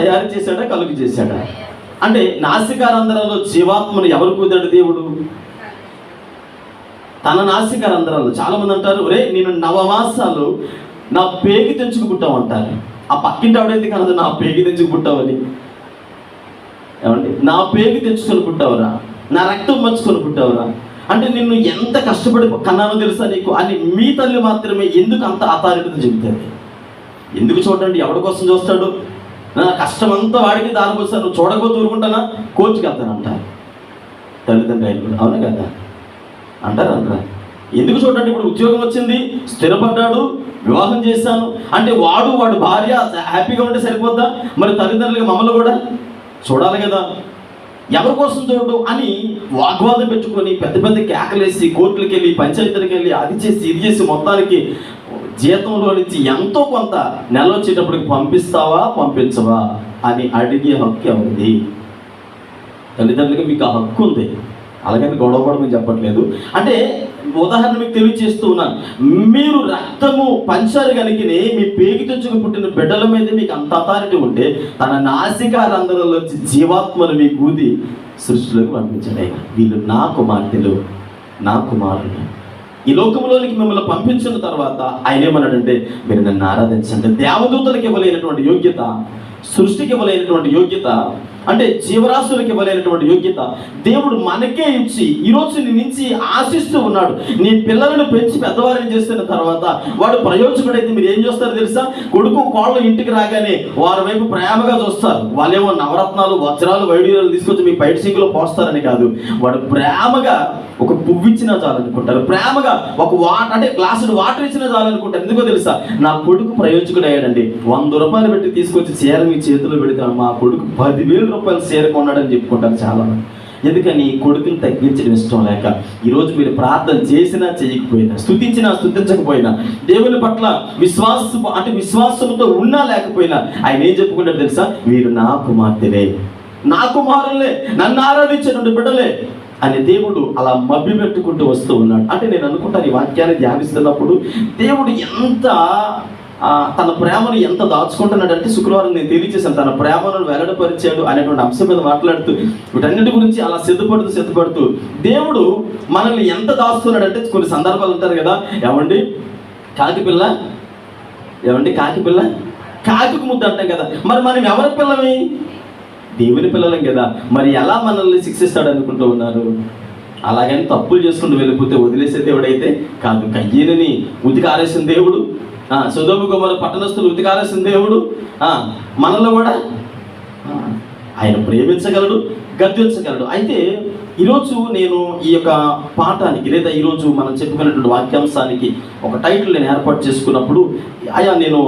తయారు చేశాడా కలుగు చేశాడా? అంటే నాసికారంధ్రాల్లో జీవాత్మను ఎవరు కుదాడు దేవుడు? తన నాసికారంధ్రాల్లో చాలా మంది అంటారు ఒరే నేను నవమాసాలు నా పేగి తెంచుకుంటావు అంటారు ఆ పక్కింటి ఆవిడైతే కనదు నా పేగి తెంచుకుంటావని ఏమండి? నా పేగి తెంచుకొని పుట్టావురా నా రక్తం పంచుకొని పుట్టావురా అంటే నిన్ను ఎంత కష్టపడి కన్నానో తెలుసా నీకు? అని మీ తల్లి మాత్రమే ఎందుకు అంత అథారిటీతో చెబుతుంది? ఎందుకు చూడండి ఎవరి కోసం చూస్తాడు? కష్టం అంతా వాడికి దానికోసం నువ్వు చూడకపోతే ఊరుకుంటానా? కోచ్కి వెళ్తానంటారు తల్లిదండ్రులు కూడా. అవునా కదా? అంటారు అంటారా? ఎందుకు చూడండి ఇప్పుడు ఉద్యోగం వచ్చింది స్థిరపడ్డాడు వివాహం చేశాను. అంటే వాడు వాడు భార్య హ్యాపీగా ఉంటే సరిపోద్దా? మరి తల్లిదండ్రులకి మమ్మల్ని కూడా చూడాలి కదా. ఎవరి కోసం చూడు అని వాగ్వాదం పెట్టుకొని పెద్ద పెద్ద కేకలేసి కోర్టులకు వెళ్ళి పంచాయతీలకు వెళ్ళి అది చేసి ఇది చేసి మొత్తానికి జీతంలో నుంచి ఎంతో కొంత నెల వచ్చేటప్పటికి పంపిస్తావా పంపించవా అని అడిగే హక్కు ఎవరిది? తల్లిదండ్రులకి మీకు ఆ హక్కు ఉంది. అలాగని గొడవ పడమని చెప్పట్లేదు. అంటే ఉదాహరణ మీకు తెలియజేస్తూ ఉన్నాను. మీరు రక్తము పంచారు కనుకనే మీ పేగి తెచ్చుకు పుట్టిన బిడ్డల మీద మీకు అంత అథారిటీ ఉంటే తన నాసికా రంధ్రంలోంచి జీవాత్మను మీ కూది సృష్టిలోకి పంపించడే. వీళ్ళు నా కుమార్తెలు నా కుమారుడు ఈ లోకంలోనికి మిమ్మల్ని పంపించిన తర్వాత ఆయన ఏమన్నాడంటే మీరు నన్ను ఆరాధించండి. దేవదూతలకు ఇవ్వలేనటువంటి యోగ్యత సృష్టికి ఇవ్వలేనటువంటి యోగ్యత అంటే జీవరాశులకు ఇవ్వలేనటువంటి యోగ్యత. దేవుడు మనకే ఇచ్చి ఈరోజు నీ నుంచి ఆశిస్తూ ఉన్నాడు. నీ పిల్లలను పెంచి పెద్దవారిని చేస్తున్న తర్వాత వాడు ప్రయోజకుడైతే మీరు ఏం చేస్తారో తెలుసా? కొడుకు కోళ్ళు ఇంటికి రాగానే వారి వైపు ప్రేమగా చూస్తారు. వాళ్ళేమో నవరత్నాలు వజ్రాలు వైడ్యూరాలు తీసుకొచ్చి మీ బయట సింగులో పోస్తారని కాదు. వాడు ప్రేమగా ఒక పువ్వు ఇచ్చినా చాలనుకుంటారు ప్రేమగా ఒక వాటర్ అంటే గ్లాసుడు వాటర్ ఇచ్చినా చాలనుకుంటారు ఎందుకో తెలుసా? నా కొడుకు ప్రయోజకుడు అయ్యాడండి వంద రూపాయలు పెట్టి తీసుకొచ్చి చీర మీ చేతిలో పెడతాను మా కొడుకు పదివేలు రూపాయలు చీర కొన్నాడని చెప్పుకుంటారు చాలా మంది ఎందుకని కొడుకుని తగ్గించడం ఇష్టం లేక ఈరోజు మీరు ప్రార్థన చేసినా చేయకపోయినా స్థుతించినా స్థుతించకపోయినా దేవుని పట్ల విశ్వాస అంటే విశ్వాసంతో ఉన్నా లేకపోయినా ఆయన ఏం చెప్పుకుంటారు తెలుసా? వీరు నా కుమార్తెలే నా కుమారులే నన్ను ఆరాధించేటువంటి బిడ్డలే అని దేవుడు అలా మభ్య పెట్టుకుంటూ వస్తూ ఉన్నాడు. అంటే నేను అనుకుంటాను ఈ వాక్యాన్ని ధ్యానిస్తున్నప్పుడు దేవుడు ఎంత తన ప్రేమను ఎంత దాచుకుంటున్నాడంటే శుక్రవారం నేను తెలియజేశాను. తన ప్రేమను వెల్లడపరిచాడు అనేటువంటి అంశం మీద మాట్లాడుతూ వీటన్నిటి గురించి అలా సిద్ధపడుతూ సిద్ధపడుతూ దేవుడు మనల్ని ఎంత దాస్తున్నాడంటే కొన్ని సందర్భాలు ఉంటారు కదా. ఏమండి? కాకి పిల్ల? ఏమండి కాకి పిల్ల? కాకికి ముద్ద అంటాం కదా. మరి మనం ఎవరి పిల్లమే దేవుని పిల్లలం కదా. మరి ఎలా మనల్ని శిక్షిస్తాడు అనుకుంటూ ఉన్నారు? అలాగని తప్పులు చేసుకుంటూ వెళ్ళిపోతే వదిలేసే దేవుడైతే కాదు. కయ్యని ఉతికారేసిన దేవుడు సుధోబు కుమారు పట్టణస్థులు ఉతికారేసిన దేవుడు. మనలో కూడా ఆయన ప్రేమించగలడు గద్దించగలడు. అయితే ఈరోజు నేను ఈ యొక్క పాఠానికి లేదా ఈరోజు మనం చెప్పుకున్నటువంటి వాక్యాంశానికి ఒక టైటిల్ నేను ఏర్పాటు చేసుకున్నప్పుడు అయా నేను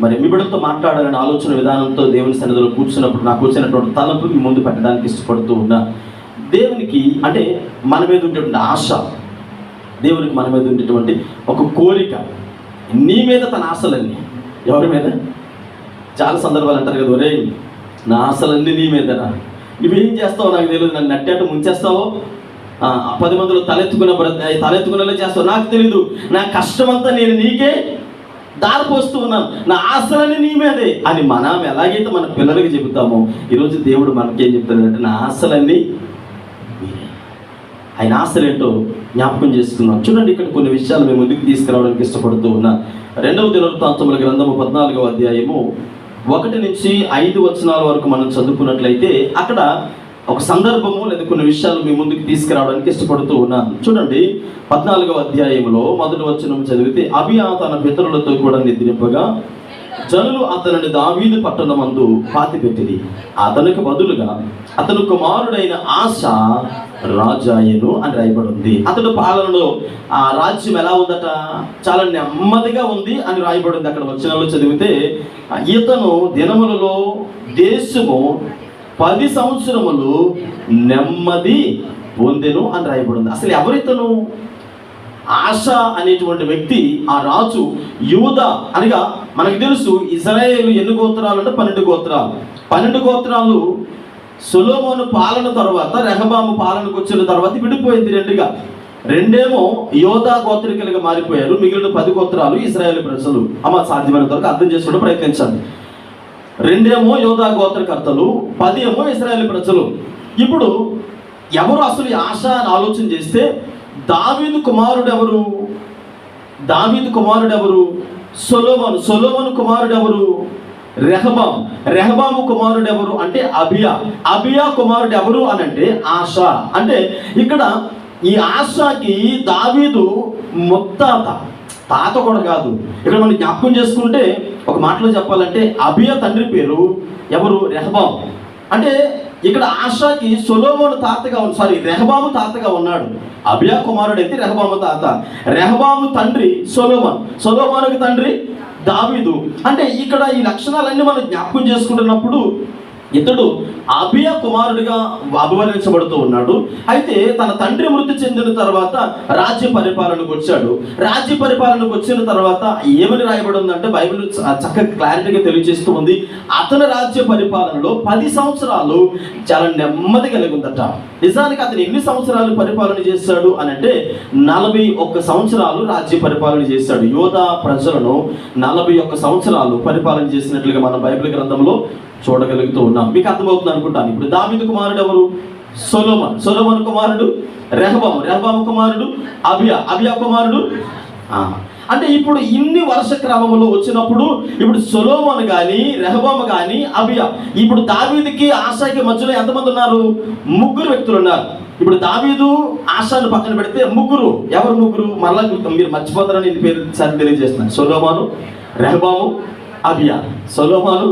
మరి మీ మాట్లాడాలని ఆలోచన విధానంతో దేవుని సన్నిధిలో కూర్చున్నప్పుడు నాకు వచ్చినటువంటి తలపు మీ ముందు పెట్టడానికి ఇష్టపడుతూ ఉన్నా. దేవునికి అంటే మన మీద ఉండేటువంటి ఆశ దేవునికి మన మీద ఉండేటువంటి ఒక కోరిక నీ మీద తన ఆశలన్నీ. ఎవరి మీద? చాలా సందర్భాలు అంటారు కదా ఒరే నా ఆశలన్నీ నీ మీదనా? నువ్వేం చేస్తావో నాకు తెలియదు నన్ను నట్టేట ముంచేస్తావో? ఆ, పది మందిలో తలెత్తుకున్న బ్రత తలెత్తుకునేలా చేస్తావు. నాకు తెలీదు నా కష్టమంతా నేను నీకే దారిపోస్తూ ఉన్నాను. నా ఆశలన్నీ నీ మీదే. అని మనం ఎలాగైతే మన పిల్లలకి చెబుతామో ఈరోజు దేవుడు మనకేం చెప్తాడంటే నా ఆశలన్నీ ఆయన ఆశలేంటో జ్ఞాపకం చేసుకున్నాం చూడండి ఇక్కడ కొన్ని విషయాలు మేము ముందుకు తీసుకురావడానికి ఇష్టపడుతూ ఉన్నా రెండవ దినవృత్తాంతముల గ్రంథము పద్నాలుగవ అధ్యాయము ఒకటి నుంచి ఐదు వచనాల వరకు మనం చదువుకున్నట్లయితే అక్కడ ఒక సందర్భము లేదా కొన్ని విషయాలు మీ ముందుకు తీసుకురావడానికి ఇష్టపడుతూ ఉన్నాను. చూడండి పద్నాలుగవ అధ్యాయంలో మొదటి వచనం చదివితే అభియా తన పితరులతో కూడా నిద్రింపగా జనులు అతనిని దావీదు పట్టణమందు పాతిపెట్టిది అతనికి బదులుగా అతను కుమారుడైన ఆశ రాజాయను అని రాయబడి ఉంది అతడు పాలనలో ఆ రాజ్యం ఎలా ఉందట? చాలా నెమ్మదిగా ఉంది అని రాయబడి ఉంది అక్కడ వచనంలో చదివితే ఇతను దినములలో దేశము పది సంవత్సరములు నెమ్మది పొందెను అని రాయబడి ఉంది అసలు ఎవరితను? ఆశ అనేటువంటి వ్యక్తి ఆ రాజు యూద. అనగా మనకు తెలుసు ఇజ్రాయేల్ ఎన్ని గోత్రాలు అంటే పన్నెండు గోత్రాలు. పన్నెండు గోత్రాలు సులోమోను పాలన తర్వాత రెహబాము పాలనకు వచ్చిన తర్వాత విడిపోయింది రెండుగా. రెండేమో యోధా గోత్రికలుగా మారిపోయారు. మిగిలిన పది గోత్రాలు ఇజ్రాయేల్ ప్రజలు. అమ్మ సాధ్యమైనంత వరకు అర్థం చేసుకోవడం ప్రయత్నించండి. రెండేమో యోధా గోత్రకర్తలు పది ఏమో ఇస్రాయేల్ ప్రజలు. ఇప్పుడు ఎవరు అసలు ఆశ అని ఆలోచన చేస్తే దావీదు కుమారుడు ఎవరు దావీదు కుమారుడు ఎవరు సొలోమను. సొలోమను కుమారుడు ఎవరు రెహబాం రెహబాము కుమారుడు ఎవరు అంటే అబియా. అబియా కుమారుడు ఎవరు అని అంటే ఆశ. అంటే ఇక్కడ ఈ ఆశకి దావీదు ముత్తాత. తాత కూడా కాదు. ఇక్కడ మనం జ్ఞాపకం చేసుకుంటే ఒక మాటలో చెప్పాలంటే అబియా తండ్రి పేరు ఎవరు? రెహబాం అంటే ఇక్కడ ఆశాకి సొలోమోను తాతగా ఉంది సారీ రెహబాము తాతగా ఉన్నాడు. అభియా కుమారుడు అయితే రెహబాము తాత. రెహబాము తండ్రి సొలోమన్. సొలోమోనుకి తండ్రి దావీదు. అంటే ఇక్కడ ఈ లక్షణాలన్నీ మనం జ్ఞాపకం చేసుకుంటున్నప్పుడు ఇతడు అభియ కుమారుడిగా అభివర్ణించబడుతూ ఉన్నాడు. అయితే తన తండ్రి మృతి చెందిన తర్వాత రాజ్య పరిపాలనకు వచ్చాడు. రాజ్య పరిపాలనకు వచ్చిన తర్వాత ఏమని రాయబడి ఉందంటే బైబిల్ చక్కగా క్లారిటీగా తెలియజేస్తూ ఉంది. అతని రాజ్య పరిపాలనలో పది సంవత్సరాలు చాలా నెమ్మది కలిగి ఉందట. నిజానికి అతను ఎన్ని సంవత్సరాలు పరిపాలన చేశాడు అని అంటే నలభై ఒక్క సంవత్సరాలు రాజ్య పరిపాలన చేశాడు. యోధా ప్రజలను నలభై ఒక్క సంవత్సరాలు పరిపాలన చేసినట్లుగా మన బైబిల్ గ్రంథంలో చూడగలుగుతూ ఉన్నాం. మీకు అర్థమవుతుంది అనుకుంటాను. ఇప్పుడు దావిదు కుమారుడు ఎవరు? సొలోమన్. సొలోమన్ కుమారుడు రెహబాం రెహబాం కుమారుడు అభియా అభియా కుమారుడు? అంటే ఇప్పుడు ఇన్ని వరుస క్రమంలో వచ్చినప్పుడు ఇప్పుడు సొలోమన్ కానీ రెహబామ్ కానీ అభియా ఇప్పుడు దావీదుకి ఆశాకి మధ్యలో ఎంతమంది ఉన్నారు? ముగ్గురు వ్యక్తులు ఉన్నారు. ఇప్పుడు దావీదు ఆశాను పక్కన పెడితే ముగ్గురు. ఎవరు ముగ్గురు? మరలా మీరు మర్చిపోతారని నేను పేరు సరి తెలియజేస్తున్నాను. సొలోమాను రెహబాము అభియా సొలోమాను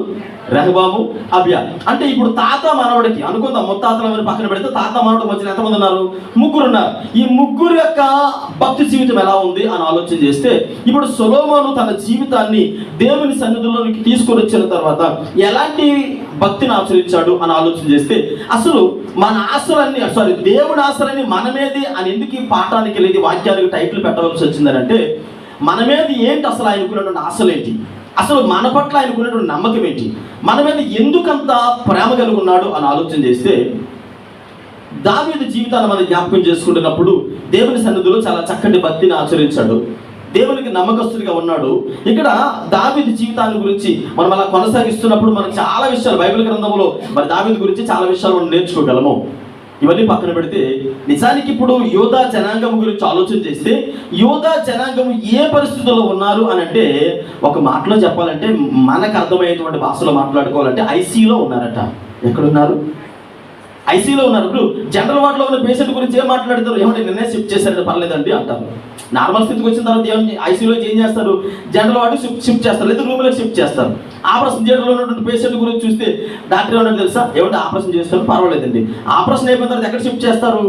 రెహబాము అభియా. అంటే ఇప్పుడు తాత మనవడికి అనుకుందాం ముత్తాతల పక్కన పెడితే తాత మనవడికి వచ్చిన ఎంతమంది ఉన్నారు ముగ్గురు ఉన్నారు ఈ ముగ్గురు యొక్క భక్తి జీవితం ఎలా ఉంది అని ఆలోచన చేస్తే ఇప్పుడు సొలోమాను తన జీవితాన్ని దేవుని సన్నిధిలోనికి తీసుకొని వచ్చిన తర్వాత ఎలాంటి భక్తిని ఆచరించాడు అని ఆలోచన చేస్తే అసలు మన ఆశలన్నీ సారీ దేవుడి ఆశలన్నీ మనమేది అని ఎందుకు ఈ పాఠానికి లేదు వాక్యానికి టైటిల్ పెట్టవలసి వచ్చిందని అంటే మన మీద ఏంటి అసలు ఆయనకున్నటువంటి ఆశలు ఏంటి? అసలు మన పట్ల ఆయనకున్నటువంటి నమ్మకం ఏంటి? మన మీద ఎందుకంత ప్రేమ కలిగి ఉన్నాడు అని ఆలోచన చేస్తే దావీదు జీవితాన్ని మనం జ్ఞాపకం చేసుకుంటున్నప్పుడు దేవుని సన్నిధిలో చాలా చక్కటి భక్తిని ఆచరించాడు. దేవునికి నమ్మకస్తుడిగా ఉన్నాడు. ఇక్కడ దావీదు జీవితాన్ని గురించి మనం అలా కొనసాగిస్తున్నప్పుడు మనకు చాలా విషయాలు బైబిల్ గ్రంథంలో మరి దావీదు గురించి చాలా విషయాలు మనం నేర్చుకోగలము. ఇవన్నీ పక్కన పెడితే నిజానికి ఇప్పుడు యోధా జనాంగం గురించి ఆలోచన చేస్తే యోధా జనాంగం ఏ పరిస్థితుల్లో ఉన్నారు అని అంటే ఒక మాటలో చెప్పాలంటే మనకు అర్థమయ్యేటువంటి భాషలో మాట్లాడుకోవాలంటే ఐసీలో ఉన్నారట. ఎక్కడున్నారు? ఐసీలో ఉన్నారు. ఇప్పుడు జనరల్ వార్డులో ఉన్న పేషెంట్ గురించి ఏం మాట్లాడతారు? ఏమంటే నిన్నే షిఫ్ట్ చేశారంటే పర్లేదండి అంటారు. నార్మల్ స్థితికి వచ్చిన తర్వాత ఏం ఐసీలో ఏం చేస్తారు? జనరల్ వార్డు షిఫ్ట్ షిఫ్ట్ చేస్తారు. లేదా రూమ్లో షిఫ్ట్ చేస్తారు. ఆపరేషన్ థియేటర్లో ఉన్నటువంటి పేషెంట్ గురించి చూస్తే డాక్టర్ ఏమన్నా తెలుసా? ఏమంటే ఆపరేషన్ చేస్తారు పర్వాలేదండి. ఆపరేషన్ అయిపోయిన తర్వాత ఎక్కడ షిఫ్ట్ చేస్తారు?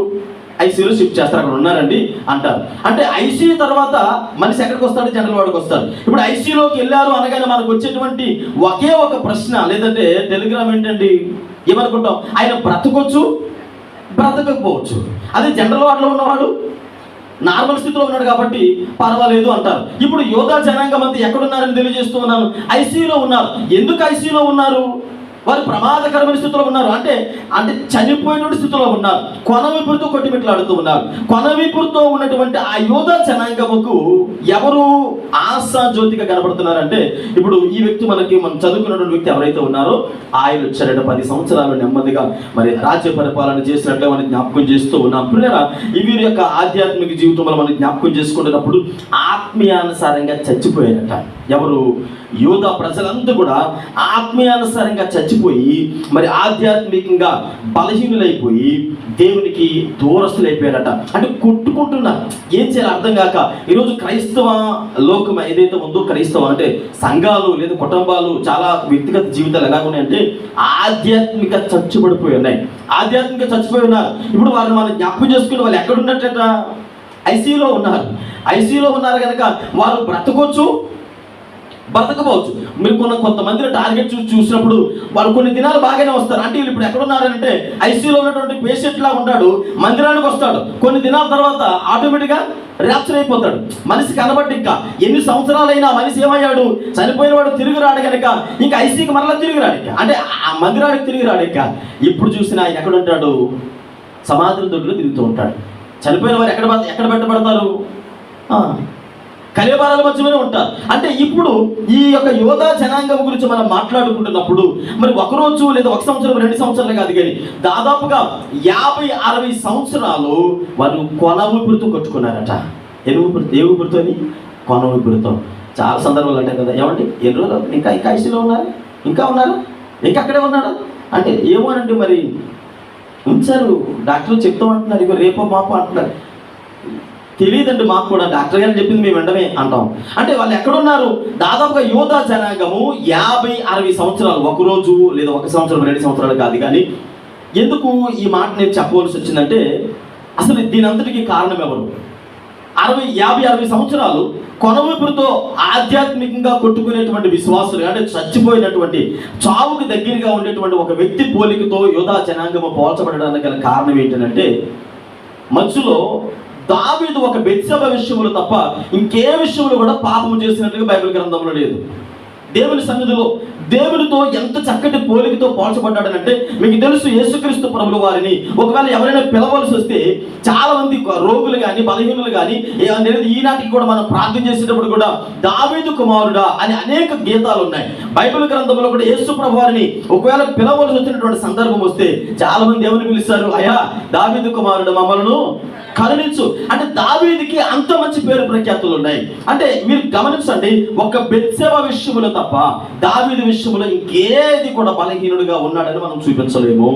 ఐసీయూలో షిఫ్ట్ చేస్తారు అక్కడ ఉన్నారండి అంటారు. అంటే ఐసీయూ తర్వాత మనిషి ఎక్కడికి వస్తాడు? జనరల్ వాడికి వస్తారు ఇప్పుడు ఐసీయూలోకి వెళ్ళారు అనగానే మనకు వచ్చేటువంటి ఒకే ఒక ప్రశ్న. లేదంటే టెలిగ్రామ్ ఏంటండి? ఏమనుకుంటాం? ఆయన బ్రతకొచ్చు బ్రతకకపోవచ్చు. అదే జనరల్ వార్డులో ఉన్నవాడు నార్మల్ స్థితిలో ఉన్నాడు కాబట్టి పర్వాలేదు అంటారు. ఇప్పుడు యోగా జనాంగం అంతా ఎక్కడున్నారని తెలియజేస్తూ ఉన్నాను. ఐసీయూలో ఉన్నారు. ఎందుకు ఐసీయూలో ఉన్నారు? వారు ప్రమాదకరమైన స్థితిలో ఉన్నారు. అంటే అంటే చనిపోయినటువంటి స్థితిలో ఉన్నారు. కొనవిపురితో కొట్టిమిట్లాడుతూ ఉన్నారు. కొనవిపురితో ఉన్నటువంటి ఆ యోధ జనాంగముకు ఎవరు ఆశా జ్యోతిగా కనబడుతున్నారంటే ఇప్పుడు ఈ వ్యక్తి మనకి మనం చదువుకున్నటువంటి వ్యక్తి ఎవరైతే ఉన్నారో ఆయన వచ్చారట పది సంవత్సరాలు నెమ్మదిగా మరి రాజ్య పరిపాలన చేసినట్లే మనం జ్ఞాపకం చేస్తూ ఉన్నాం. పిల్లరా వీరి యొక్క ఆధ్యాత్మిక జీవితంలో మనం జ్ఞాపకం చేసుకుంటున్నప్పుడు ఆత్మీయానుసారంగా చచ్చిపోయారట ఎవరు యోధ ప్రజలంతా కూడా ఆత్మీయానుసారంగా చచ్చిపోయి మరి ఆధ్యాత్మికంగా బలహీనులైపోయి దేవునికి దూరస్తులైపోయారట. అంటే కొట్టుకుంటున్నారు ఏం చేయాలి అర్థం కాక ఈరోజు క్రైస్తవ లోకం ఏదైతే ఉందో క్రైస్తవం అంటే సంఘాలు లేదా కుటుంబాలు చాలా వ్యక్తిగత జీవితాలు ఎలా ఉన్నాయంటే ఆధ్యాత్మిక చచ్చుబడిపోయి ఉన్నాయి. ఆధ్యాత్మిక చచ్చిపోయి ఉన్నారు. ఇప్పుడు వారిని మనం జ్ఞాపకం చేసుకుని వాళ్ళు ఎక్కడ ఐసీలో ఐసీయూలో ఉన్నారు. ఐసీయూలో ఉన్నారు కనుక వారు బ్రతకొచ్చు బతకపోవచ్చు మీరు కొన్ని కొంతమందిని టార్గెట్ చూసి చూసినప్పుడు వాళ్ళు కొన్ని దినాలు బాగానే వస్తారు. అంటే వీళ్ళు ఇప్పుడు ఎక్కడ ఉన్నారంటే ఐసీయూలో ఉన్నటువంటి పేషెంట్ లా ఉంటాడు మందిరానికి వస్తాడు. కొన్ని దినాల తర్వాత ఆటోమేటిక్గా ర్యాప్చర్ అయిపోతాడు. మనిషి కనబట్టి ఇంకా. ఎన్ని సంవత్సరాలైనా మనిషి ఏమయ్యాడు? చనిపోయిన వాడు తిరిగి రాడు కనుక. ఇంకా ఐసీకి మరలా తిరిగి రాడు అంటే ఆ మందిరానికి తిరిగి రాడు ఇంకా. ఇప్పుడు చూసినా ఆయన ఎక్కడ ఉంటాడు? సమాధుల దొడ్లో తిరుగుతూ ఉంటాడు. చనిపోయిన వారు ఎక్కడ ఎక్కడ పెట్టబడతారు? కలియబారాల మధ్యలోనే ఉంటారు. అంటే ఇప్పుడు ఈ యొక్క యోధా జనాంగం గురించి మనం మాట్లాడుకుంటున్నప్పుడు మరి ఒక రోజు లేదా ఒక సంవత్సరం రెండు సంవత్సరాలు కాదు కానీ దాదాపుగా యాభై అరవై సంవత్సరాలు వాళ్ళు కొన ఊపిరితో కొట్టుకున్నారట. ఏ ఊపిరితో ఏ ఊపిరితోని కొన ఊపిరితో చాలా సందర్భాలు అంటే కదా. ఏమండి? ఎన్ని రోజులు ఇంకా ఇంకా ఐసీలో ఉన్నారు? ఇంకా ఉన్నారు? ఇంకా అక్కడే ఉన్నారా? అంటే ఏమోనండి మరి. ఉంచారు. డాక్టర్లు చెప్తాం అంటున్నారు ఇగో రేపో మాపో అంటున్నారు. తెలియదండి మాకు కూడా. డాక్టర్ గారు చెప్పింది మేము వెంటనే అంటాం. అంటే వాళ్ళు ఎక్కడున్నారు? దాదాపుగా యోధా జనాంగము యాభై అరవై సంవత్సరాలు. ఒక రోజు లేదా ఒక సంవత్సరం రెండు సంవత్సరాలు కాదు కానీ ఎందుకు ఈ మాట నేను చెప్పవలసి వచ్చిందంటే అసలు దీనంతటికి కారణం ఎవరు అరవై యాభై అరవై సంవత్సరాలు కొనవూపిరితో ఆధ్యాత్మికంగా కొట్టుకునేటువంటి విశ్వాసులు అంటే చచ్చిపోయినటువంటి చావుకి దగ్గరగా ఉండేటువంటి ఒక వ్యక్తి పోలికతో యోధా జనాంగము పోల్చబడడానికి గల కారణం ఏంటంటే మధ్యలో దావీదు ఒక బెత్సభ విషయంలో తప్ప ఇంకే విషయంలో కూడా పాపం చేసినట్లుగా బైబిల్ గ్రంథంలో లేదు. దేవుని సన్నిధిలో దేవునితో ఎంత చక్కటి పోలికతో పోల్చబడ్డాడనంటే మీకు తెలుసు యేసుక్రీస్తు ప్రభుల వారిని. ఒకవేళ ఎవరైనా పిలవలసి వస్తే చాలా మంది రోగులు కానీ బలహీనులు కానీ అనేది ఈనాటికి కూడా మనం ప్రార్థన చేసేటప్పుడు కూడా దావీదు కుమారుడా అని అనేక గీతాలు ఉన్నాయి. బైబిల్ గ్రంథంలో కూడా యేసు ప్రభు వారిని ఒకవేళ పిలవలసి వచ్చినటువంటి సందర్భం వస్తే చాలా మంది ఎవరిని పిలుస్తారు? అయ్యా దావీదు కుమారుడు మమ్మల్ని కరుణించు. అంటే దావీదికి అంత మంచి పేరు ప్రఖ్యాతులు ఉన్నాయి. అంటే మీరు గమనించండి ఒక బెత్సేవ విషయములో తప్ప దావీది విషయములో ఇంకేది కూడా బలహీనుడిగా ఉన్నాడని మనం చూపించలేము.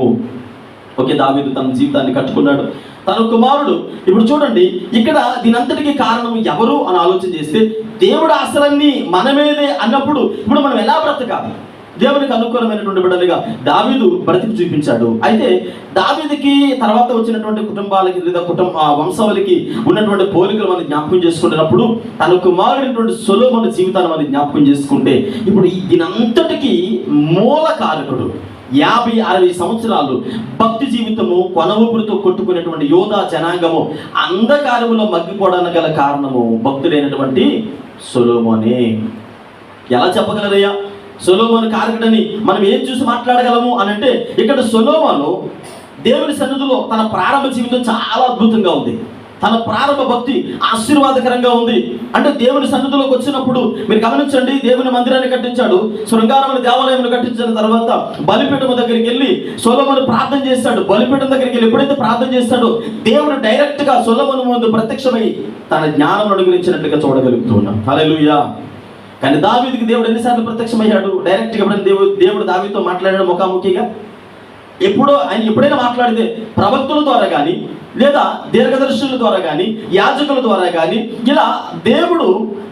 ఓకే దావీదు తన జీవితాన్ని కట్టుకున్నాడు. తన కుమారుడు ఇప్పుడు చూడండి ఇక్కడ దీనంతటికి కారణం ఎవరు అని ఆలోచన చేస్తే దేవుడు అసలన్నీ మనమేదే అన్నప్పుడు ఇప్పుడు మనం ఎలా బ్రతకాలి? దేవునికి అనుకూలమైనటువంటి బిడ్డలుగా దావీదు బ్రతికి చూపించాడు. అయితే దావీదికి తర్వాత వచ్చినటువంటి కుటుంబాలకి లేదా కుటుంబ ఆ వంశావళికి ఉన్నటువంటి పోలికలు మనం జ్ఞాపకం చేసుకునేటప్పుడు తన కుమారుడినటువంటి సులభమైన జీవితాన్ని మనం జ్ఞాపకం చేసుకుంటే ఇప్పుడు ఈ దీనంతటికి మూల కారకుడు. యాభై అరవై సంవత్సరాలు భక్తి జీవితము కొనవూపురితో కొట్టుకునేటువంటి యోధా జనాంగము అంధకారములో మగ్గిపోవడానికి గల కారణము భక్తుడైనటువంటి సులోమోనే. ఎలా చెప్పగలరయ్యా? సొలోమను కారకుడని మనం ఏం చూసి మాట్లాడగలము అని అంటే ఇక్కడ సొలోమను దేవుని సన్నిధిలో తన ప్రారంభ జీవితం చాలా అద్భుతంగా ఉంది. తన ప్రారంభ భక్తి ఆశీర్వాదకరంగా ఉంది. అంటే దేవుని సన్నిధిలోకి వచ్చినప్పుడు మీరు గమనించండి దేవుని మందిరాన్ని కట్టించాడు శృంగారమైన దేవాలయం కట్టించిన తర్వాత బలిపీఠం దగ్గరికి వెళ్ళి సొలమును ప్రార్థన చేస్తాడు. బలిపీఠం దగ్గరికి వెళ్ళి ఎప్పుడైతే ప్రార్థన చేస్తాడో దేవుడు డైరెక్ట్గా గా ముందు ప్రత్యక్షమై తన జ్ఞానం అనుగ్రహించినట్లుగా చూడగలుగుతున్నాం. హల్లెలూయా. కానీ దావీదికి దేవుడు ఎన్నిసార్లు ప్రత్యక్షమయ్యాడు? డైరెక్ట్గా ఎప్పుడైనా దేవుడు దేవుడు దావీతో మాట్లాడాడు ముఖాముఖిగా? ఎప్పుడో ఆయన ఎప్పుడైనా మాట్లాడితే ప్రవక్తుల ద్వారా కానీ లేదా దీర్ఘదర్శుల ద్వారా కానీ యాజకుల ద్వారా కానీ ఇలా దేవుడు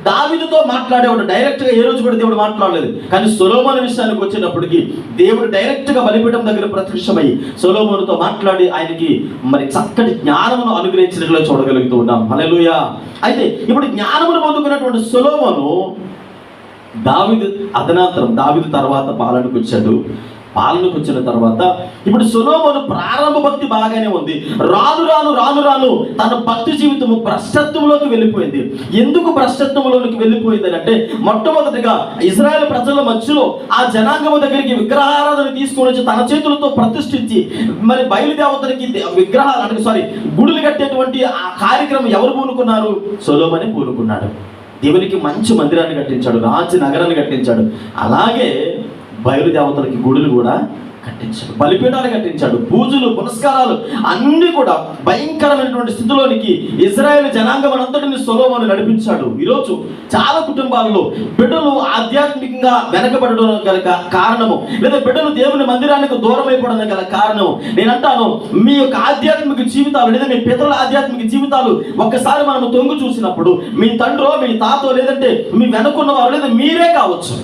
దావీదుతో మాట్లాడేవాడు. డైరెక్ట్గా ఏ రోజు కూడా దేవుడు మాట్లాడలేదు. కానీ సొలోమోను విషయానికి వచ్చేటప్పటికి దేవుడు డైరెక్ట్గా బలిపీఠం దగ్గర ప్రత్యక్షమై సొలోమోనుతో మాట్లాడి ఆయనకి మరి చక్కటి జ్ఞానమును అనుగ్రహించినట్లు చూడగలుగుతూ ఉన్నాం. హల్లెలూయా అయితే ఇప్పుడు జ్ఞానమును పొందుకున్నటువంటి సొలోమోను దావిదు అదనాంతరం దావిదు తర్వాత పాలనకు వచ్చాడు పాలనకు వచ్చిన తర్వాత ఇప్పుడు సులోమోను ప్రారంభ భక్తి బాగానే ఉంది. రాను రాను రాను రాను తన భక్తి జీవితము భ్రష్టత్వంలోకి వెళ్ళిపోయింది. ఎందుకు భ్రష్టత్వంలోకి వెళ్ళిపోయింది అని అంటే మొట్టమొదటిగా ఇజ్రాయెల్ ప్రజల మధ్యలో ఆ జనాంగము దగ్గరికి విగ్రహారాధన తీసుకొని వచ్చి తన చేతులతో ప్రతిష్ఠించి మరి బయలుదేవతలకి విగ్రహాలు అంటే సారీ గుడులు కట్టేటువంటి ఆ కార్యక్రమం ఎవరు పూనుకున్నారు? సులోమని పూనుకున్నాడు. దేవునికి మంచి మందిరాన్ని కట్టించాడు రాజు నగరాన్ని కట్టించాడు. అలాగే బయలుదేవతలకి గుడులు కూడా కట్టించాడు. బలిపీఠాలు కట్టించాడు. పూజలు పునస్కారాలు అన్నీ కూడా భయంకరమైనటువంటి స్థితిలోనికి ఇజ్రాయెల్ జనాంగం అంతటిని సొలోమోను నడిపించాడు. ఈరోజు చాలా కుటుంబాల్లో బిడ్డలు ఆధ్యాత్మికంగా వెనకబడడం గల కారణము లేదా బిడ్డలు దేవుని మందిరానికి దూరం అయిపోవడం గల కారణము. నేను అంటాను మీ యొక్క ఆధ్యాత్మిక జీవితాలు లేదా మీ పితరుల ఆధ్యాత్మిక జీవితాలు ఒక్కసారి మనము తొంగు చూసినప్పుడు మీ తండ్రో మీ తాతో లేదంటే మీ వెనుకున్న వారు లేదా మీరే కావచ్చు.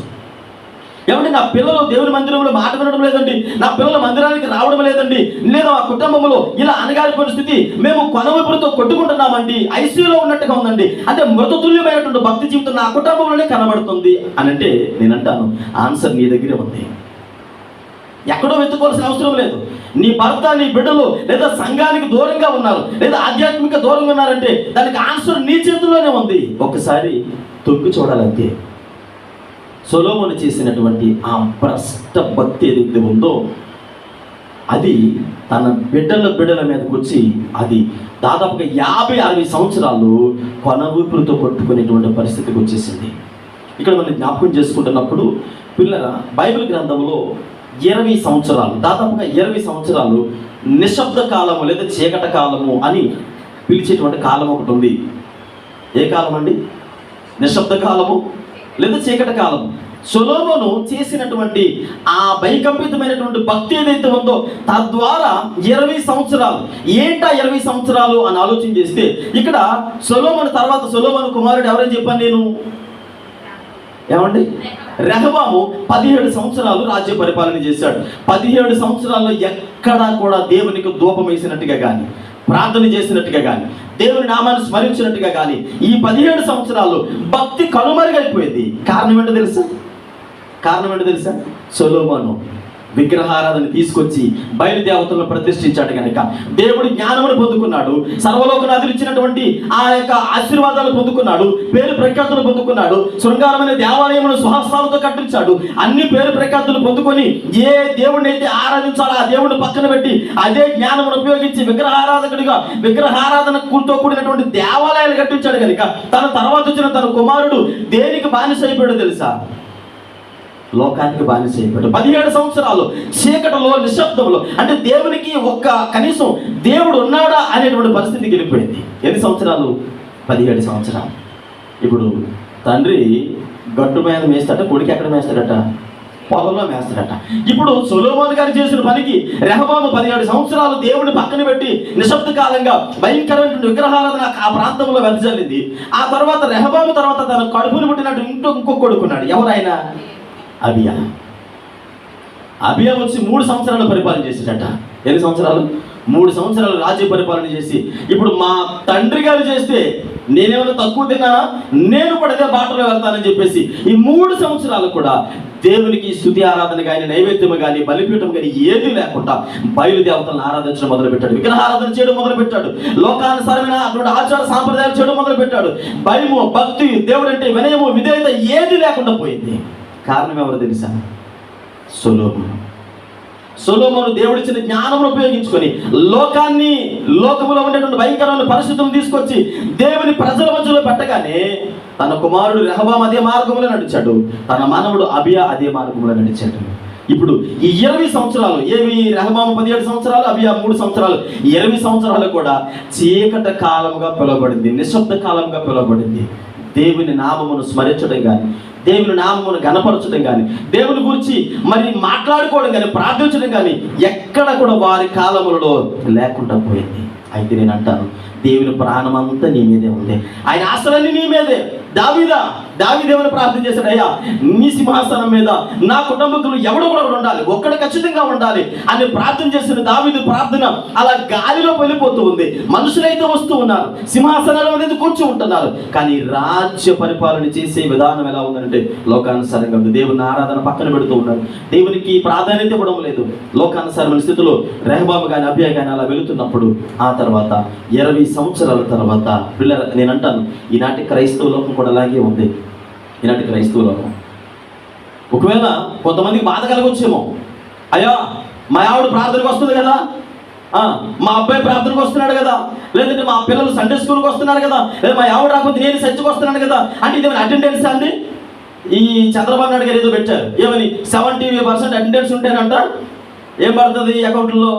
ఏమంటే నా పిల్లలు దేవుని మందిరంలో మాట వినడం లేదండి. నా పిల్లలు మందిరానికి రావడం లేదండి. లేదా మా కుటుంబంలో ఇలా అనగారిపోయిన స్థితి మేము కొనవైపులతో కొట్టుకుంటున్నామండి. ఐసీయూలో ఉన్నట్టుగా ఉందండి. అంటే మృతతుల్యమైనటువంటి భక్తి జీవితం నా కుటుంబంలోనే కనబడుతుంది అని అంటే నేను అంటాను ఆన్సర్ నీ దగ్గరే ఉంది. ఎక్కడో వెతుకోవాల్సిన అవసరం లేదు. నీ భర్త నీ బిడ్డలు లేదా సంఘానికి దూరంగా ఉన్నారు లేదా ఆధ్యాత్మిక దూరంగా ఉన్నారంటే దానికి ఆన్సర్ నీ చేతుల్లోనే ఉంది. ఒకసారి తొక్కి చూడాలంతే. సొలోమోను చేసినటువంటి ఆ భ్రష్ట భక్తి ఏదైతే ఉందో అది తన బిడ్డల బిడ్డల మీదకి వచ్చి అది దాదాపుగా యాభై అరవై సంవత్సరాలు కొన ఊపిరితో కొట్టుకునేటువంటి పరిస్థితికి వచ్చేసింది. ఇక్కడ మనం జ్ఞాపకం చేసుకుంటున్నప్పుడు పిల్లల బైబిల్ గ్రంథంలో ఇరవై సంవత్సరాలు దాదాపుగా ఇరవై సంవత్సరాలు నిశ్శబ్ద కాలము లేదా చీకట కాలము అని పిలిచేటువంటి కాలం ఒకటి ఉంది. ఏ కాలం అండి నిశ్శబ్ద కాలము లేదా చీకటి కాలం. సొలోమోను చేసినటువంటి ఆ భయకంపితమైనటువంటి భక్తి ఏదైతే ఉందో తద్వారా ఇరవై సంవత్సరాలు. ఏంటా ఇరవై సంవత్సరాలు అని ఆలోచన చేస్తే ఇక్కడ సొలోమోను తర్వాత సొలోమోను కుమారుడు ఎవరని చెప్పాను నేను? ఏమండి? రెహబాము పదిహేడు సంవత్సరాలు రాజ్య పరిపాలన చేశాడు. పదిహేడు సంవత్సరాల్లో ఎక్కడా కూడా దేవునికి ధూపం వేసినట్టుగా కానీ ప్రార్థన చేసినట్టుగా కానీ దేవుని నామాన్ని స్మరించినట్టుగా కానీ ఈ పదిహేడు సంవత్సరాల్లో భక్తి కనుమరుగైపోయింది. కారణం ఏంటో తెలుసా? కారణం ఏంటో తెలుసా? సొలోమోను. విగ్రహారాధన తీసుకొచ్చి బయలుదేవతలను ప్రతిష్ఠించాడు కనుక దేవుడి జ్ఞానమును పొందుకున్నాడు సర్వలోకనాథులు ఇచ్చినటువంటి ఆ యొక్క ఆశీర్వాదాలు పొందుకున్నాడు పేరు ప్రఖ్యాతులు పొందుకున్నాడు శృంగారమైన దేవాలయమును సుహస్తాలతో కట్టించాడు. అన్ని పేరు ప్రఖ్యాతులు పొందుకొని ఏ దేవుడిని అయితే ఆరాధించాలో ఆ దేవుడిని పక్కన పెట్టి అదే జ్ఞానమును ఉపయోగించి విగ్రహారాధకుడిగా విగ్రహారాధనతో కూడినటువంటి దేవాలయాలు కట్టించాడు కనుక తన తర్వాత వచ్చిన తన కుమారుడు దేనికి బానిస అయిపోయాడో తెలుసా? లోకానికి బానిస అయిపోయాడు పదిహేడు సంవత్సరాలు చీకటిలో నిశ్శబ్దంలో. అంటే దేవునికి ఒక్క కనీసం దేవుడు ఉన్నాడా అనేటువంటి పరిస్థితికి వెళ్ళిపోయింది ఎన్ని సంవత్సరాలు? పదిహేడు సంవత్సరాలు. ఇప్పుడు తండ్రి గట్టు మీద మేస్తాడట కొడుకు ఎక్కడ మేస్తాడట? పొలంలో మేస్తాడట. ఇప్పుడు సొలోమోన్ గారు చేసిన పనికి రెహబాము పదిహేడు సంవత్సరాలు దేవుడిని పక్కన పెట్టి నిశ్శబ్ద కాలంగా భయంకరమైనటువంటి విగ్రహారాధన ఆ ప్రాంతంలో వెదజల్లింది. ఆ తర్వాత రెహబాము తర్వాత తన కడుపుని పుట్టినట్టు ఇంకో ఇంకో కొడుకున్నాడు. ఎవరైనా? అబియా. అబియా వచ్చి మూడు సంవత్సరాలు పరిపాలన చేసేటట ఎన్ని సంవత్సరాలు? మూడు సంవత్సరాలు రాజ్య పరిపాలన చేసి ఇప్పుడు మా తండ్రి గారు చేస్తే నేనేమైనా తక్కువ తిన్నానా? నేను పడితే బాటలో వెళ్తానని చెప్పేసి ఈ మూడు సంవత్సరాలు కూడా దేవునికి స్థుతి ఆరాధన కానీ నైవేద్యం కానీ బలిపీఠం కానీ ఏది లేకుండా బయలుదేవతలను ఆరాధించడం మొదలుపెట్టాడు. విగ్రహారాధన చేయడం మొదలుపెట్టాడు. లోకానుసారమైన అటువంటి ఆచార సాంప్రదాయాలు చేయడం మొదలుపెట్టాడు. భయము భక్తి దేవుడంటే వినయము విధేయత ఏది లేకుండా పోయింది. కారణం ఎవరు తెలుసా? సొలోమోను. సొలోమోను దేవుడిచ్చిన జ్ఞానమును ఉపయోగించుకొని లోకాన్ని లోకములో ఉండేటువంటి భయంకరమైన పరిస్థితులను తీసుకొచ్చి దేవుని ప్రజల మధ్యలో పెట్టగానే తన కుమారుడు రెహబాం అదే మార్గంలో నడిచాడు. తన మానవుడు అభియా అదే మార్గంలో నడిచాడు. ఇప్పుడు ఈ ఇరవై సంవత్సరాలు ఏవి రెహబాము పదిహేడు సంవత్సరాలు అభియా మూడు సంవత్సరాలు ఇరవై సంవత్సరాలు కూడా చీకట కాలముగా పిలువబడింది నిశ్శబ్ద కాలంగా పిలువబడింది. దేవుని నామమును స్మరించడం కానీ దేవుని నామమును గణపరచడం కానీ దేవుని గురించి మరి మాట్లాడుకోవడం కానీ ప్రార్థించడం కానీ ఎక్కడ కూడా వారి కాలములలో లేకుండా పోయింది. అయితే నేను అంటాను దేవుని ప్రాణమంతా నీ మీదే ఉంది. ఆయన ఆశలన్నీ నీ మీదే. దావిదా దావి దేవుని ప్రార్థన చేశాడు అయ్యా నీ సింహాసనం మీద నా కుటుంబకులు ఎవడు కూడా ఉండాలి ఒక్కడ ఖచ్చితంగా ఉండాలి అని ప్రార్థన చేసిన దావిదు ప్రార్థన అలా గాలిలో వెళ్ళిపోతూ ఉంది. మనుషులైతే వస్తూ ఉన్నారు సింహాసనాల మీద కూర్చో ఉంటున్నారు కానీ రాజ్య పరిపాలన చేసే విధానం ఎలా ఉందంటే లోకానుసారంగా ఉంది. దేవుని ఆరాధన పక్కన పెడుతూ ఉన్నారు. దేవునికి ప్రాధాన్యత ఇవ్వడం లేదు. లోకానుసారమైన స్థితిలో రెహబాబు కానీ అభ్యయ కానీ అలా వెళుతున్నప్పుడు ఆ తర్వాత ఇరవై సంవత్సరాల తర్వాత పిల్లల నేను అంటాను ఈనాటి క్రైస్తవ లోకం కూడా అలాగే ఉంది ఇలాంటి క్రైస్తవులను ఒకవేళ కొంతమందికి బాధ కలగొచ్చేమో అయ్యా మా ఆవిడ ప్రార్థనకు వస్తుంది కదా మా అబ్బాయి ప్రార్థనకు వస్తున్నాడు కదా లేదంటే మా పిల్లలు సండే స్కూల్కి వస్తున్నారు కదా లేదా మా ఆవిడ రాకపోతే నేను చర్చకు వస్తున్నాను కదా అంటే ఇది అటెండెన్స్ అండి? ఈ చంద్రబాబు నాయుడు గారు ఏదో పెట్టారు ఏమని సెవెంటీ పర్సెంట్ అటెండెన్స్ ఉంటేనంట ఏం పడుతుంది అకౌంట్లో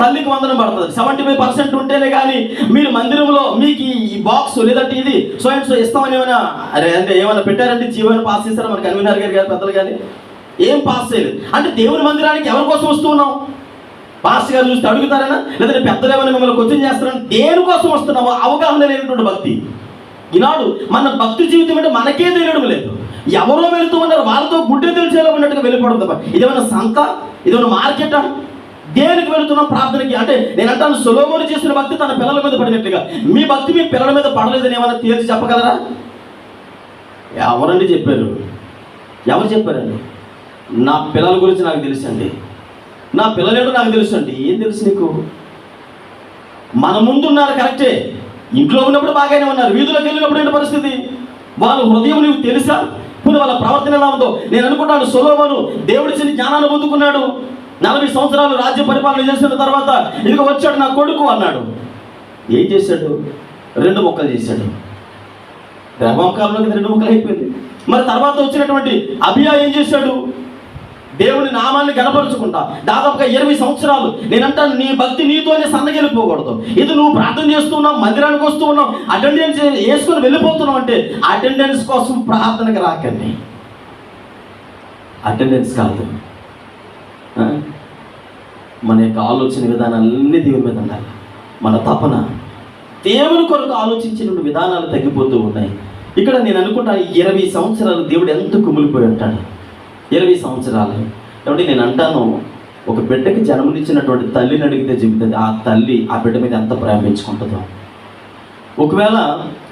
తల్లికి వందనం పడుతుంది. సెవెంటీ ఫైవ్ పర్సెంట్ ఉంటేనే కానీ మీరు మందిరంలో మీకు ఈ బాక్స్ లేదంటే ఇది సో అండ్ సో ఇస్తామని ఏమైనా అరే అంటే ఏమైనా పెట్టారంటే జీవన పాస్ చేస్తారా మన కన్వీనర్ గారు గారు పెద్దలు కానీ ఏం పాస్ చేయలేదు. అంటే దేవుని మందిరానికి ఎవరి కోసం వస్తూ పాస్ గారు చూస్తే అడుగుతారనా? లేదంటే పెద్దలు ఏమైనా మిమ్మల్ని క్వశ్చన్ చేస్తారని దేనికోసం వస్తున్నామో అవగాహన లేనటువంటి భక్తి. ఈనాడు మన భక్తి జీవితం అంటే మనకే తెలియడం లేదు. ఎవరో వెళుతూ ఉన్నారు వాళ్ళతో గుడ్డే తెలిసేలా ఉన్నట్టుగా వెళ్ళిపోవడం తప్ప. ఇదేమైనా సంత ఇదేమైనా మార్కెటా? దేనికి వెళుతున్నాం ప్రార్థనకి. అంటే నేను అంటాను సులోమోని చేసిన భక్తి తన పిల్లల మీద పడినట్టుగా. మీ భక్తి మీ పిల్లల మీద పడలేదని ఏమైనా తీర్చి చెప్పగలరా? ఎవరండి చెప్పారు? ఎవరు చెప్పారండి? నా పిల్లల గురించి నాకు తెలుసండి. నా పిల్లలేడో నాకు తెలుసు అండి ఏం తెలుసు నీకు? మన ముందు ఉన్నారు కరెక్టే. ఇంట్లో ఉన్నప్పుడు బాగానే ఉన్నారు. వీధిలోకి వెళ్ళినప్పుడు ఏంటి పరిస్థితి? వాళ్ళ హృదయం నీకు తెలుసా? ఇప్పుడు వాళ్ళ ప్రవర్తన ఎలా ఉందో? నేను అనుకుంటాను సొలోమను దేవుడి చిన్న జ్ఞానాన్ని పొందుకున్నాడు. నలభై సంవత్సరాలు రాజ్య పరిపాలన చేసిన తర్వాత ఇదిగో వచ్చాడు నా కొడుకు అన్నాడు. ఏం చేశాడు? రెండు మొక్కలు చేశాడు. గ్రామకాలంలోకి రెండు ముక్కలు అయిపోయింది. మరి తర్వాత వచ్చినటువంటి అభియా ఏం చేశాడు? దేవుని నామాన్ని గనపరుచుకుంటా దాదాపుగా ఇరవై సంవత్సరాలు నేనంటాను నీ భక్తి నీతోనే సన్నగిలిపోకూడదు. ఇది నువ్వు ప్రార్థన చేస్తున్నావు మందిరానికి వస్తూ ఉన్నావు అటెండెన్స్ వేసుకుని వెళ్ళిపోతున్నావు అంటే అటెండెన్స్ కోసం ప్రార్థనకి రాకండి. అటెండెన్స్ కాదు. మన యొక్క ఆలోచన విధానాలన్నీ దేవుని మీద ఉండాలి. మన తపన దేవుని కొరకు ఆలోచించిన విధానాలు తగ్గిపోతూ ఉన్నాయి. ఇక్కడ నేను అనుకుంటాను ఇరవై సంవత్సరాలు దేవుడు ఎంత కుమిలిపోయి ఉంటాడు. ఇరవై సంవత్సరాలు. కాబట్టి నేను అంటాను ఒక బిడ్డకి జన్మనిచ్చినటువంటి తల్లిని అడిగితే చెబుతుంది ఆ తల్లి ఆ బిడ్డ మీద ఎంత ప్రేమించుకుంటుందో ఒకవేళ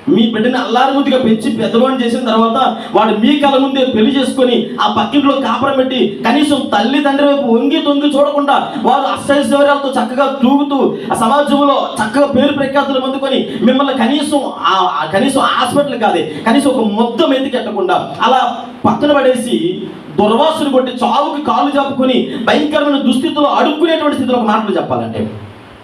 మీ బిడ్డని అల్లారుముద్దుగా పెంచి పెద్దవాడిని చేసిన తర్వాత వాడు మీ కళ ముందే పెళ్ళి చేసుకొని ఆ పక్కింట్లో కాపురం పెట్టి కనీసం తల్లి తండ్రి వైపు వంగి తొంగి చూడకుండా వారు అష్టైశ్వర్యాలతో చక్కగా తూగుతూ ఆ సమాజంలో చక్కగా పేరు ప్రఖ్యాతులు పొందుకొని మిమ్మల్ని కనీసం కనీసం హాస్పిటల్ కాదే కనీసం ఒక మొత్తం ఎత్తికెట్టకుండా అలా పక్కన పడేసి దుర్వాసులు కొట్టి చావుకి కాళ్ళు చాపుకొని భయంకరమైన దుస్థితిలో అడుక్కునేటువంటి స్థితిలో ఒక మాటలు చెప్పాలంటే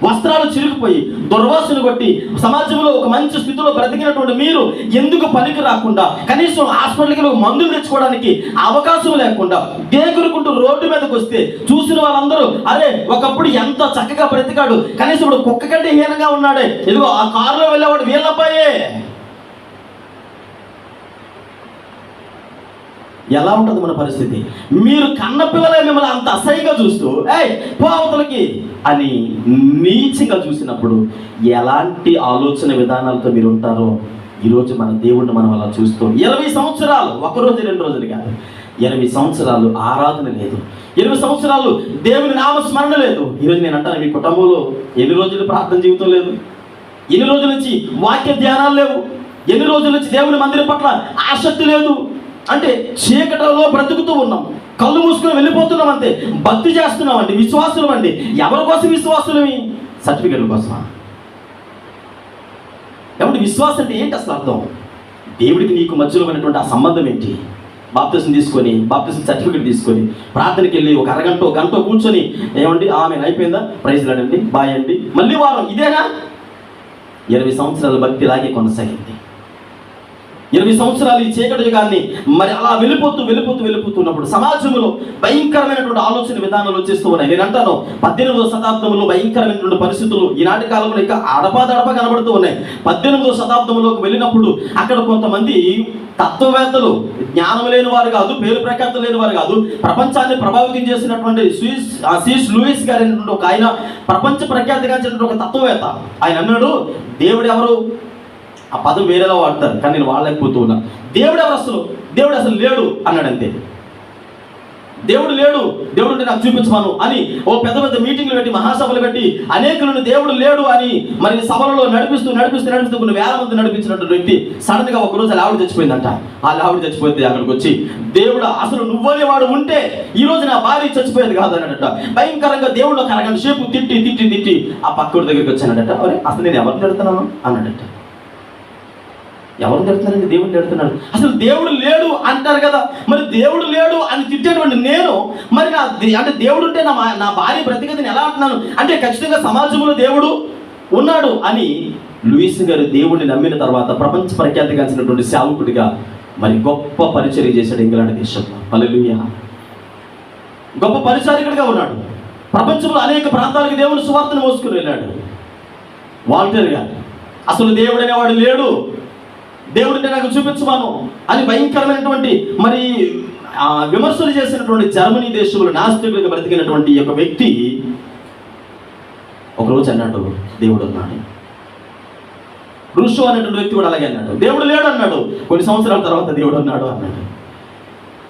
వస్త్రాలు చిరిగిపోయి దుర్వాసన కొట్టి సమాజంలో ఒక మంచి స్థితిలో బ్రతికినటువంటి మీరు ఎందుకు పనికి రాకుండా కనీసం హాస్పిటల్కి మందులు తెచ్చుకోవడానికి అవకాశం లేకుండా దేగురుకుంటూ రోడ్డు మీదకి వస్తే చూసిన వాళ్ళందరూ అరే ఒకప్పుడు ఎంత చక్కగా బ్రతికాడు కనీసం ఇప్పుడు కుక్క కంటే హీనంగా ఉన్నాడే ఇదిగో ఆ కారులో వెళ్ళేవాడు వీళ్ళబ్బాయే. ఎలా ఉంటుంది మన పరిస్థితి? మీరు కన్న పిల్లలే మిమ్మల్ని అంత అసహ్యంగా చూస్తూ ఏయ్ పో అవతలకి అని నీచంగా చూసినప్పుడు ఎలాంటి ఆలోచన విధానాలతో మీరు ఉంటారో ఈరోజు మన దేవుణ్ణి మనం అలా చూస్తూ ఇరవై సంవత్సరాలు ఒక రోజు రెండు రోజులు కాదు. ఎనిమిది సంవత్సరాలు ఆరాధన లేదు. ఎనిమిది సంవత్సరాలు దేవుని నామస్మరణ లేదు. ఈరోజు నేను అంటాను మీ కుటుంబంలో ఎన్ని రోజులు ప్రార్థన జీవితం లేదు? ఎన్ని రోజుల నుంచి వాక్య ధ్యానాలు లేవు? ఎన్ని రోజుల నుంచి దేవుని మందిరం పట్ల ఆసక్తి లేదు? అంటే చీకటలో బ్రతుకుతూ ఉన్నాం. కళ్ళు మూసుకొని వెళ్ళిపోతున్నాం అంతే. భక్తి చేస్తున్నాం అండి. విశ్వాసులం అండి. ఎవరి కోసం విశ్వాసులమి? సర్టిఫికెట్ల కోసమా? కాబట్టి విశ్వాసం అంటే ఏంటి అసలు అర్థం? దేవుడికి నీకు మధ్యలో ఉన్నటువంటి ఆ సంబంధం ఏంటి? బాప్తిసం తీసుకొని బాప్తిసం సర్టిఫికెట్ తీసుకొని ప్రార్థనకి వెళ్ళి ఒక అరగంట గంట కూర్చొని ఏమండి? ఆమె అయిపోయిందా? ప్రైజ్ లాడండి. బాయ్ అండి. మళ్ళీ వారం. ఇదేనా? ఇరవై సంవత్సరాల భక్తి లాగే కొనసాగింది. ఇరవై సంవత్సరాలు ఈ చీకటి యుగాన్ని మరి అలా వెళ్ళిపోతూ వెళ్ళిపోతూ వెళ్ళిపోతున్నప్పుడు సమాజంలో భయంకరమైనటువంటి ఆలోచన విధానాలు వచ్చేస్తూ ఉన్నాయి. నేను అంటాను పద్దెనిమిదవ శతాబ్దంలో భయంకరమైనటువంటి పరిస్థితులు ఈనాటి కాలంలో ఇంకా అడపాదడప కనబడుతూ ఉన్నాయి. పద్దెనిమిదవ శతాబ్దంలోకి వెళ్ళినప్పుడు అక్కడ కొంతమంది తత్వవేత్తలు జ్ఞానం లేని వారు కాదు పేరు ప్రఖ్యాత లేని వారు కాదు ప్రపంచాన్ని ప్రభావితం చేసినటువంటి స్వీస్ సీస్ లూయిస్ గారు ఒక ఆయన ప్రపంచ ప్రఖ్యాతిగాంచినటువంటి ఒక తత్వవేత్త. ఆయన అన్నాడు దేవుడు ఎవరు? ఆ పదం వేరేలా వాడతారు కానీ నేను వాడలేకపోతూ ఉన్నా. దేవుడు ఎవరు అసలు? దేవుడు అసలు లేడు అన్నాడు అంతే దేవుడు లేడు దేవుడు ఉంటే నాకు చూపించమను అని ఓ పెద్ద పెద్ద మీటింగ్లు పెట్టి మహాసభలు పెట్టి అనేకులను దేవుడు లేడు అని మరి సభలలో నడిపిస్తూ నడిపిస్తూ నడిపిస్తూ కొన్ని వేల మంది నడిపించినటువంటి వ్యక్తి సడన్గా ఒక రోజు ఆ ఆవిడ చచ్చిపోయిందంట. ఆ ఆవిడ చచ్చిపోతే అక్కడికి వచ్చి దేవుడు అసలు నువ్వనే వాడు ఉంటే ఈ రోజు నా భార్య చచ్చిపోయేది కాదు అన్నాడట. భయంకరంగా దేవుడు ఒక అరగంట సేపు తిట్టి తిట్టి తిట్టి ఆ పక్కడి దగ్గరికి వచ్చానట అరే అసలు నేను ఎవరిని తిడుతున్నాను? అన్నాడట. ఎవరు తిడుతున్నారండి? దేవుడు తిడుతున్నాడు. అసలు దేవుడు లేడు అంటారు కదా. మరి దేవుడు లేడు అని తిట్టేటువంటి నేను మరి నా దే- అంటే దేవుడు ఉంటే నా నా భార్య బ్రతికదని ఎలా అంటున్నాను? అంటే ఖచ్చితంగా సమాజంలో దేవుడు ఉన్నాడు అని లూయిస్ గారు దేవుడిని నమ్మిన తర్వాత ప్రపంచ ప్రఖ్యాతిగాల్సినటువంటి సేవకుడిగా మరి గొప్ప పరిచర్య చేశాడు ఇంగ్లాండ్ దేశంలో. హల్లెలూయా. గొప్ప పరిచారికుడిగా ఉన్నాడు. ప్రపంచంలో అనేక ప్రాంతాలకు దేవుని సువార్తను మోసుకుని వెళ్ళాడు. వాల్టర్ గారు. అసలు దేవుడు అనేవాడు లేడు. దేవుడిని నాకు చూపించమాను అని భయంకరమైనటువంటి మరి ఆ, విమర్శలు చేసినటువంటి జర్మనీ దేశంలో నాస్తికులుగా బ్రతికినటువంటి ఈ యొక్క వ్యక్తి ఒకరోజు అన్నాడు దేవుడు అన్నాడు రుషు అనేటువంటి వ్యక్తి కూడా అలాగే అన్నాడు. దేవుడు లేడు అన్నాడు. కొన్ని సంవత్సరాల తర్వాత దేవుడు అన్నాడు అన్నాడు.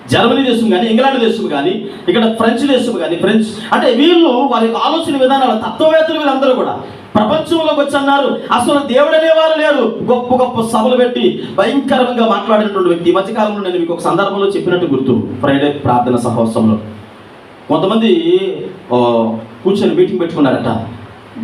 జర్మనీ దేశం కానీ ఇంగ్లాండ్ దేశం కానీ ఇక్కడ ఫ్రెంచ్ దేశం కానీ ఫ్రెంచ్ అంటే వీళ్ళు వారి యొక్క ఆలోచన విధానాలు తత్వవేత్తలు వీళ్ళందరూ కూడా. ప్రపంచంలోకి వచ్చి అన్నారు. అసలు దేవుడు అనేవారు లేరు. గొప్ప గొప్ప సభలు పెట్టి భయంకరంగా మాట్లాడినటువంటి వ్యక్తి. ఈ మధ్యకాలంలో నేను మీకు ఒక సందర్భంలో చెప్పినట్టు గుర్తు. ఫ్రైడే ప్రార్థన సహోత్సవంలో కొంతమంది కూర్చొని మీటింగ్ పెట్టుకున్నారట.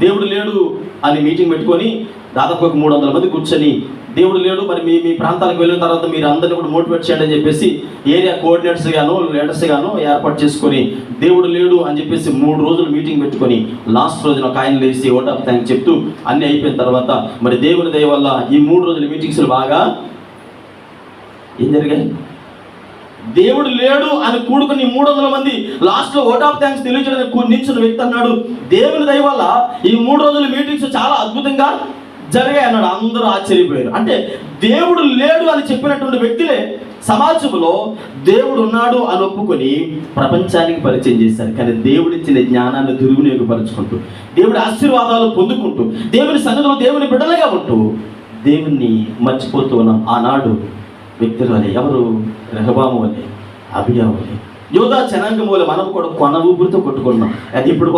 దేవుడు లేడు అని మీటింగ్ పెట్టుకొని దాదాపు ఒక మూడు వందల మంది కూర్చొని దేవుడు లేడు మరి మీ మీ ప్రాంతాలకు వెళ్ళిన తర్వాత మీరు అందరిని కూడా మోటివేట్ చేయండి అని చెప్పేసి ఏరియా కోఆర్డినేటర్స్ గాను లీడర్స్ గాను ఏర్పాటు చేసుకొని దేవుడు లేడు అని చెప్పేసి మూడు రోజులు మీటింగ్ పెట్టుకొని లాస్ట్ రోజున ఒక ఆయన లేచి ఓట్ ఆఫ్ థ్యాంక్ చెప్తూ అన్ని అయిపోయిన తర్వాత మరి దేవుని దయ వల్ల ఈ మూడు రోజుల మీటింగ్స్ బాగా ఏం జరిగాయి? దేవుడు లేడు అని కూడుకుని మూడు వందల మంది లాస్ట్లో ఓట్ ఆఫ్ థ్యాంక్స్ తెలియజేయడానికి నిల్చున్న వ్యక్తి అన్నాడు. దేవుని దయ వల్ల ఈ మూడు రోజుల మీటింగ్స్ చాలా అద్భుతంగా జరిగాయి అన్నాడు. అందరూ ఆశ్చర్యపోయారు అంటే దేవుడు లేడు అని చెప్పినటువంటి వ్యక్తులే సమాజంలో దేవుడు ఉన్నాడు అని ఒప్పుకొని ప్రపంచానికి పరిచయం చేశారు. కానీ దేవుడిచ్చిన జ్ఞానాన్ని దుర్వినియోగపరుచుకుంటూ దేవుడి ఆశీర్వాదాలు పొందుకుంటూ దేవుని సన్నిధిలో దేవుని బిడ్డలుగా ఉంటూ దేవుణ్ణి మర్చిపోతూ ఉన్నాం. ఆనాడు వ్యక్తులు అని ఎవరు? రెహబాము అని అభియాము అని యోధా జనాంగం వలె మనం కూడా కొన ఊపిరితో కొట్టుకున్నాం అది ఇప్పుడు